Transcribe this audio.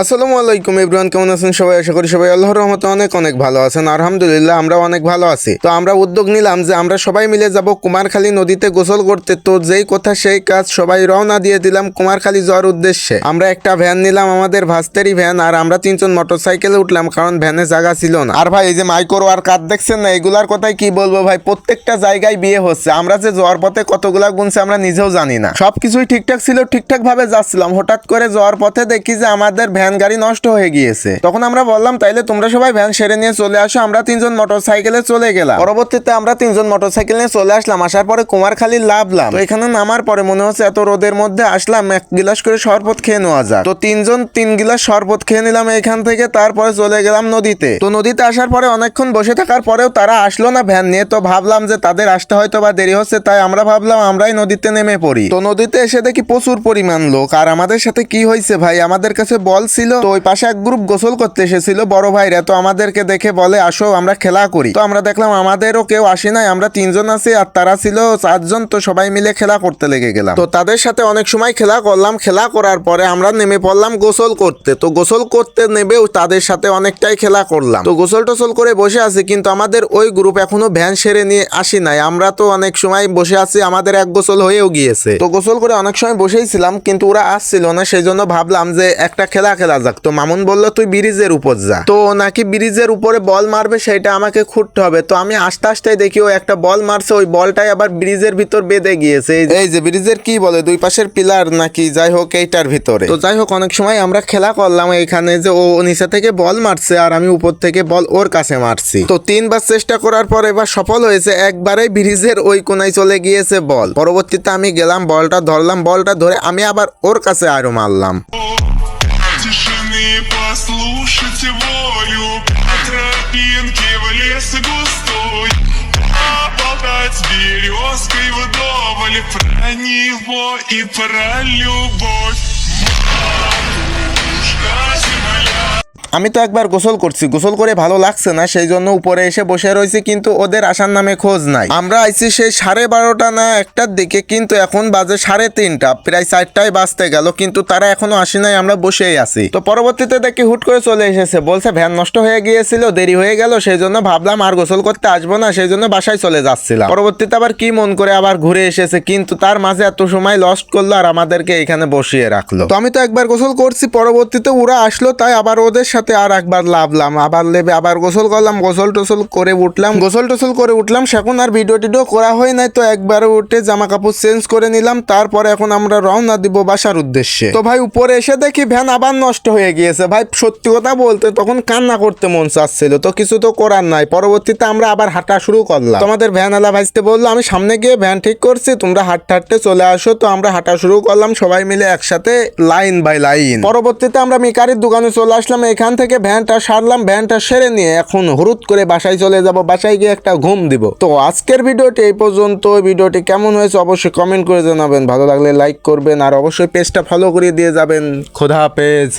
আসসালামু আলাইকুম এভরিওয়ান, কেমন আছেন সবাই? আশা করি সবাই আল্লাহর রহমতে অনেক অনেক ভালো আছেন। আলহামদুলিল্লাহ, আমরা অনেক ভালো আছি। তো আমরা উদ্যোগ নিলাম যে আমরা সবাই মিলে যাব কুমারখালী নদীতে গোসল করতে। তো যেই কথা, সেই কাজ সবাই রওনা দিয়ে দিলাম কুমারখালী যাওয়ার উদ্দেশ্যে। আমরা একটা ভ্যান নিলাম, আমাদের ভাস্তেরই ভ্যান আর আমরা তিনজন মোটরসাইকেলে উঠলাম, কারণ ভ্যানে জায়গা ছিল না। আর ভাই, এই যে মাইক্রো আর কাজ দেখছেন না, এগুলার কথাই কি বলব ভাই? প্রত্যেকটা জায়গায় বিয়ে হচ্ছে। আমরা যে যাওয়ার পথে কতগুলা গুনছে আমরা নিজেও জানি না। সবকিছুই ঠিকঠাক ছিল ঠিকঠাক ভাবে যাচ্ছিলাম। হঠাৎ করে যাওয়ার পথে দেখি যে আমাদের ভ্যান গাড়ি নষ্ট হয়ে গিয়েছে। তখন আমরা বললাম, তাইলে তোমরা সবাই ভ্যান সেরে নিয়ে চলে আসো, আমরা তিনজন মোটর সাইকেলে চলে গেলাম। পরবর্তীতে আমরা তিনজন মোটর সাইকেল নিয়ে চলে আসলাম, আসার পরে কুমারখালী লাভলাম তো এখানে নামার পরে মনে হচ্ছে এত রোদের মধ্যে আসলাম, এক গিলাস করে শরবত খেয়ে নেওয়া যাক। তো তিনজন তিন গিলাস শরবত খেয়ে নিলাম এখান থেকে, তারপরে চলে গেলাম নদীতে। তো নদীতে আসার পরে অনেকক্ষণ বসে থাকার পরেও তারা আসলো না ভ্যান নিয়ে। তো ভাবলাম যে তাদের আসতে হয়তো বা দেরি হচ্ছে, তাই আমরা ভাবলাম আমরাই নদীতে নেমে পড়ি। তো নদীতে এসে দেখি প্রচুর পরিমাণ লোক। আর আমাদের সাথে কি হয়েছে ভাই? আমাদের কাছে বল ছিল। তো ওই পাশে এক গ্রুপ গোসল করতে এসেছিল। বড় ভাইরা তো আমাদেরকে দেখে বলে, আসো, আমরা খেলা করি। তো আমরা দেখলাম আমাদেরও কেউ আসে নাই। আমরা তিনজন আছি আর তারা ছিল চারজন। তো সবাই মিলে খেলা করতে লেগে গেলাম। তো তাদের সাথে অনেক সময় খেলা করলাম। খেলা করার পরে আমরা নেমে পড়লাম গোসল করতে। তো গোসল করতে নেবেও তাদের সাথে অনেকটাই খেলা করলাম। তো গোসল টোসল করে বসে আছি, কিন্তু আমাদের ওই গ্রুপ এখনও ভ্যান সেরে নিয়ে আসি নাই। আমরা তো অনেক সময় বসে আছি, আমাদের এক গোসল হয়েও গিয়েছে। তো গোসল করে অনেক সময় বসেই ছিলাম, কিন্তু ওরা আসছিল না। সেই জন্য ভাবলাম যে একটা খেলা খেলা যাক। তো মামুন বলল তুই ব্রিজের উপর যা। তো নাকি ব্রিজের উপরে বল মারবে সেটা আমাকে খুঁটতে হবে। তো আমি আস্তে আস্তে দেখি ও একটা বল মারছে ওই বলটাই আবার ব্রিজের ভিতর বেঁধে গিয়েছে। এই যে- ব্রিজের কি বলে দুই পাশের পিলার নাকি? যাই হোক এইটার ভিতরে। তো যাই হোক অনেক সময় আমরা খেলা করলাম এখানে যে ও নিচে থেকে বল মারছে আর আমি উপর থেকে বল ওর কাছে মারছি। তো তিনবার চেষ্টা করার পর এবার সফল হয়েছে একবারে ব্রিজের ওই কোনায় চলে গিয়েছে বল। পরবর্তীতে আমি গেলাম বলটা ধরলাম বলটা ধরে আমি আবার ওর কাছে আরও মারলাম। Тишины послушайте волю По тропинке в лес густой. Поболтать березкой вдоволь Про него и про любовь. Матушка আমি তো একবার গোসল করছি, গোসল করে ভালো লাগছে না সেই জন্য উপরে এসে বসে রয়েছে, কিন্তু ওদের আসার নামে খোঁজ নাই। আমরা আইছি সেই সাড়ে বারোটা না একটার দিকে, কিন্তু এখন বাজে সাড়ে তিনটা, প্রায় চারটায় বাজতে গেল, কিন্তু তারা এখনও আসে নাই, আমরা বসেই আছি। তো পরবর্তীতে দেখি হুট করে চলে এসেছে, বলছে ভ্যান নষ্ট হয়ে গিয়েছিল, দেরি হয়ে গেল সেই জন্য ভাবলাম আর গোসল করতে আসব না সেই জন্য বাসায় চলে যাচ্ছিলাম। পরবর্তীতে আবার কি মন করে আবার ঘুরে এসেছে, কিন্তু তার মাঝে এত সময় লস্ট করল আর আমাদেরকে এখানে বসিয়ে রাখল। তো আমি তো একবার গোসল করছি, পরবর্তীতে ওরা আসলো, তাই আবার ওদের সাথে আর একবার লাভলাম, আবার লেবে, আবার গোসল করলাম, গোসল টোসল করে উঠলাম, গোসল টোসল করে উঠলাম, সেখন আর ভিডিও টিডিও করা হয় নাই, তো একবার উঠে জামা কাপড় চেঞ্জ করে নিলাম, তারপরে এখন আমরা রওনা দিব বাসার উদ্দেশ্যে। তো ভাই, উপরে এসে দেখি ভ্যান আবার নষ্ট হয়ে গিয়েছে। ভাই, সত্যি কথা বলতে তখন কান্না করতে মন চাচ্ছিল, তো কিছু তো করার নাই। পরবর্তীতে আমরা আবার হাঁটা শুরু করলাম। তোমাদের ভ্যান আলা ভাইতে বলল, আমি সামনে গিয়ে ভ্যান ঠিক করছি, তোমরা হাঁটতে হাঁটতে চলে আসো। তো আমরা হাঁটা শুরু করলাম, সবাই মিলে একসাথে লাইন বাই লাইন পরবর্তীতে আমরা মিকারির দোকানে চলে আসলাম, এখান থেকে ভ্যানটা সারলাম, ভ্যানটা সেরে নিয়ে এখন হরুদ করে বাসায় চলে যাব, বাসায় গিয়ে একটা ঘুম দিব। তো আজকের ভিডিওটি এই পর্যন্ত। ভিডিওটি কেমন হয়েছে অবশ্যই কমেন্ট করে জানাবেন। ভালো লাগলে লাইক করবেন আর অবশ্যই পেজটা ফলো করে দিয়ে যাবেন। খোদা হাফেজ।